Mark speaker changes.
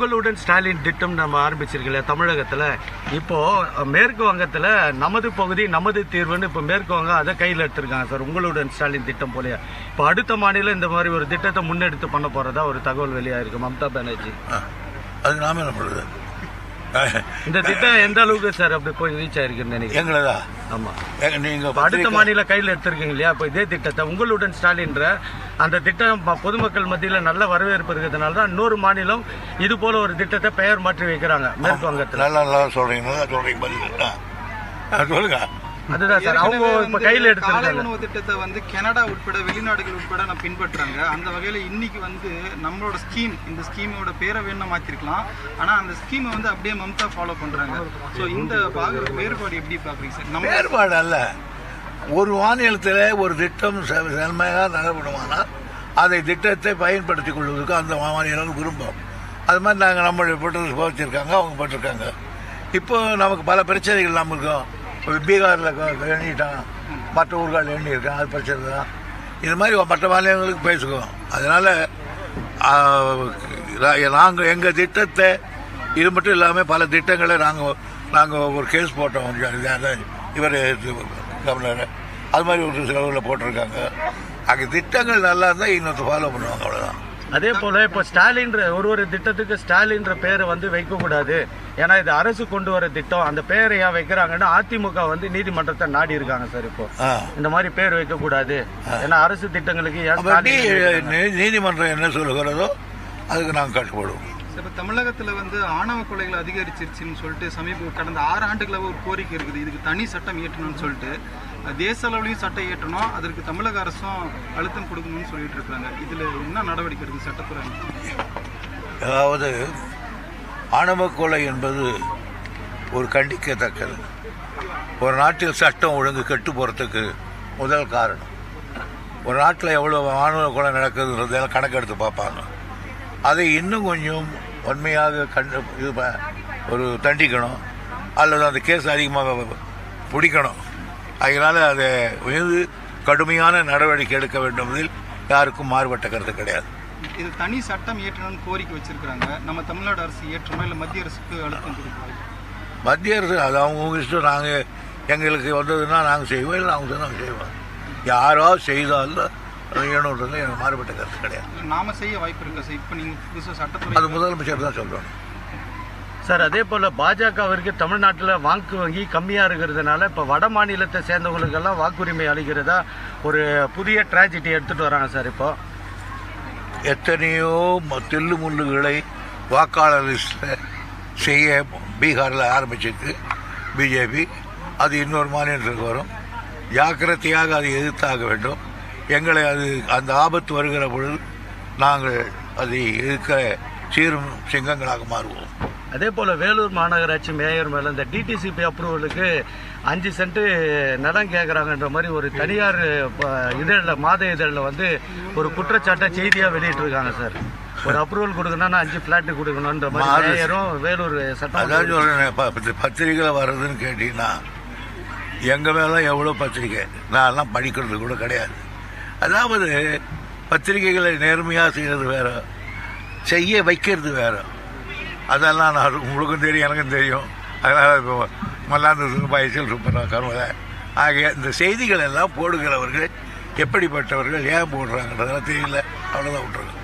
Speaker 1: உங்களுடன் ஸ்டாலின் திட்டம் நம்ம ஆரம்பிச்சிருக்கல தமிழகத்தில். இப்போது மேற்கு வங்கத்தில் நமது பகுதி நமது தீர்வுன்னு இப்போ மேற்கு வங்கம் அதை கையில் எடுத்திருக்காங்க சார் உங்களுடன் ஸ்டாலின் திட்டம் போலயே. இப்போ அடுத்த மாநிலம் இந்த மாதிரி ஒரு திட்டத்தை முன்னெடுத்து பண்ண போகிறதா ஒரு தகவல் வெளியாக இருக்குது மம்தா பானர்ஜி.
Speaker 2: அது நாம என்ன பண்ணுறது?
Speaker 1: இந்த திட்டம் எந்த அளவுக்கு சார் அப்படி போய் ரீச் ஆயிருக்குன்னு நினைக்கிறேன்
Speaker 2: எங்களதா?
Speaker 1: ஆமா.
Speaker 2: நீங்க
Speaker 1: அடுத்த மாநில கையில் எடுத்திருக்கீங்க இல்லையா? இப்போ இதே திட்டத்தை உங்களுடன் ஸ்டாலின்ற அந்த திட்டம் பொதுமக்கள் மத்தியில் நல்ல வரவேற்பு இருக்கிறதுனால தான் இன்னொரு மாநிலம் இது போல ஒரு திட்டத்தை பெயர் மாற்றி வைக்கிறாங்க. மேற்கு வங்கத்தில்
Speaker 2: நல்லா நல்லா சொல்றீங்க சொல்றீங்க சொல்லுங்க.
Speaker 1: அதுதான் சார். அவங்க இப்போ கையில்
Speaker 3: காலை
Speaker 1: எடுத்திருக்காங்க
Speaker 3: உணவு திட்டத்தை வந்து கனடா உட்பட வெளிநாடுகள் உட்பட நான் பின்பற்றுறாங்க. அந்த வகையில இன்னைக்கு வந்து நம்மளோட ஸ்கீம் இந்த ஸ்கீமோட பேரை வேணா மாத்திருக்கலாம். ஆனா அந்த ஸ்கீமை வந்து அப்படியே மம்தா ஃபாலோ பண்றாங்க. சோ இந்த பாக வேறுபாடு எப்படி பாக்குறீங்க சார்? நம்ம
Speaker 2: வேறுபாடு அல்ல. ஒரு மாநிலத்தில் ஒரு திட்டம் செ- செம்மையாக நடைபெறுமானால் அதை திட்டத்தை பயன்படுத்திக் கொள்வதற்கு அந்த மாநிலம் விரும்பும். அது மாதிரி நாங்கள் நம்மளுடைய பெற்றோர்கள் போச்சிருக்காங்க அவங்க போட்டிருக்காங்க. இப்போ நமக்கு பல பிரச்சனைகள் நம்ம இருக்கோம். பீகாரில் எண்ணிட்டான் மற்ற ஊர்களில் எண்ணியிருக்கான் அது பிரச்சனை தான் இது மாதிரி மற்ற மாநிலங்களுக்கு பேசுவோம். அதனால் நாங்கள் எங்கள் திட்டத்தை இது மட்டும் இல்லாமல் பல திட்டங்களை நாங்கள் நாங்கள் ஒரு கேஸ் போட்டோம். இவர் கவர்னர். அது மாதிரி ஒரு செலவில் போட்டிருக்காங்க. அங்கே திட்டங்கள் நல்லா இருந்தால் இன்னொருத்தர் ஃபாலோ பண்ணுவாங்க. அவ்வளோதான்
Speaker 1: அதே போல இப்போ ஸ்டாலின்ற ஒரு ஒரு திட்டத்துக்கு ஸ்டாலின்ற பேரை வந்து வைக்கக்கூடாது ஏன்னா இது அரசு கொண்டு வர திட்டம். அந்த பேரை ஏன் வைக்கிறாங்கன்னா அதிமுக வந்து நீதிமன்றத்தை நாடி இருக்காங்க சார் இப்போ. இந்த மாதிரி பேர் வைக்கக்கூடாது ஏன்னா அரசு திட்டங்களுக்கு
Speaker 2: நீதிமன்றம் என்ன சொல்லுகிறதோ அதுக்கு நாங்கள் கட்டுப்படுவோம்.
Speaker 3: இப்போ தமிழகத்தில் வந்து ஆணவ கொலைகள் அதிகரிச்சிருச்சுன்னு சொல்லிட்டு சமீப கடந்த ஆறு ஆண்டுகளாக ஒரு கோரிக்கை இருக்குது. இதுக்கு தனி சட்டம் இயற்றணும்னு சொல்லிட்டு. தேச அளவுலையும் சட்டம் இயற்றணும். அதற்கு தமிழக அரசும் அழுத்தம் கொடுக்கணும்னு சொல்லிட்டு இருக்காங்க. இதில் என்ன நடவடிக்கை இருக்குது சட்டத்துறை?
Speaker 2: அதாவது ஆணவ கொலை என்பது ஒரு கண்டிக்கத்தக்கது. ஒரு நாட்டில் சட்டம் ஒழுங்கு கெட்டு போகிறதுக்கு முதல் காரணம். ஒரு நாட்டில் எவ்வளோ ஆணவ கொலை நடக்குதுன்றதெல்லாம் கணக்கெடுத்து பார்ப்பாங்க. அதை இன்னும் கொஞ்சம் வன்மையாக கண்டு இது ஒரு தண்டிக்கணும் அல்லது அந்த கேஸ் அதிகமாக பிடிக்கணும். அதனால் அதை மீது கடுமையான நடவடிக்கை எடுக்க வேண்டும் என்பதில் யாருக்கும் மாறுபட்ட கருத்து கிடையாது.
Speaker 3: இது தனி சட்டம் இயற்றணும்னு கோரிக்கை வச்சிருக்காங்க நம்ம தமிழ்நாடு அரசு இயற்றணும் இல்ல மத்திய அரசுக்கு அழுத்தம் கொடுக்கணும்
Speaker 2: மத்திய அரசு அது அவங்க இஷ்டம். நாங்கள் எங்களுக்கு வந்ததுன்னா நாங்கள் செய்வோம் இல்லை அவங்க நாங்கள் செய்வோம் யாராவது செய்தாலும் வேணுன்றது எனக்கு மாறுபட்ட கருத்து கிடையாது.
Speaker 3: நாம செய்ய வாய்ப்பு இருக்கா? சார் இப்போ நீங்க புதுசா
Speaker 2: அது
Speaker 3: சட்டத்துறை
Speaker 2: முதலமைச்சர் தான் சொல்லணும்
Speaker 1: சார் அதே போல பாஜகவிற்கு தமிழ்நாட்டில் வாக்கு வங்கி கம்மியா இருக்கிறதுனால இப்போ வட மாநிலத்தை சேர்ந்தவங்களுக்கெல்லாம் வாக்குரிமை அளிக்கிறதா ஒரு புதிய ட்ராஜடி எடுத்துட்டு வராங்க சார் இப்போ.
Speaker 2: எத்தனையோ தில்லு முள்ளுகளை வாக்காளர் லிஸ்ட்டில் செய்ய பீகாரில் ஆரம்பிச்சிருக்கு பிஜேபி. அது இன்னொரு மாநிலத்திற்கு வரும். ஜாக்கிரதையாக அதை எதிர்த்தாக வேண்டும். எங்களை அது அந்த ஆபத்து வருகிற பொழுது நாங்கள் அதை எதிர்க்க சீரும் சிங்கங்களாக மாறுவோம்.
Speaker 1: அதே போல வேலூர் மாநகராட்சி மேயர் மேல இந்த டிடிசிபி அப்ரூவலுக்கு அஞ்சு சென்ட் நிலம் கேட்குறாங்கன்ற மாதிரி ஒரு தனியார் இதழில் மாத இதழில் வந்து ஒரு குற்றச்சாட்டை செய்தியாக வெளியிட்டு இருக்காங்க சார். ஒரு அப்ரூவல் கொடுக்கணும்னா அஞ்சு ஃபிளாட் கொடுக்கணுன்ற மாதிரி மேயரும் வேலூர் சட்டம்
Speaker 2: அதான் சொல்கிறேன் பத்திரிகையில் வர்றதுன்னு கேட்டிங்கன்னா எங்கள் மேலே எவ்வளோ பத்திரிக்கை நான்லாம் படிக்கிறது கூட கிடையாது. அதாவது பத்திரிகைகளை நேர்மையாக செய்கிறது வேற செய்ய வைக்கிறது வேற. அதெல்லாம் நான் உங்களுக்கும் தெரியும் எனக்கும் தெரியும். அதனால் இப்போ மல்லாந்து பாயசில் சுப்பரா கருமலை ஆகிய இந்த செய்திகள் எல்லாம் போடுகிறவர்கள் எப்படிப்பட்டவர்கள் ஏன் போடுறாங்கன்றதெல்லாம் தெரியல. அவ்வளோதான் விட்டுருங்க.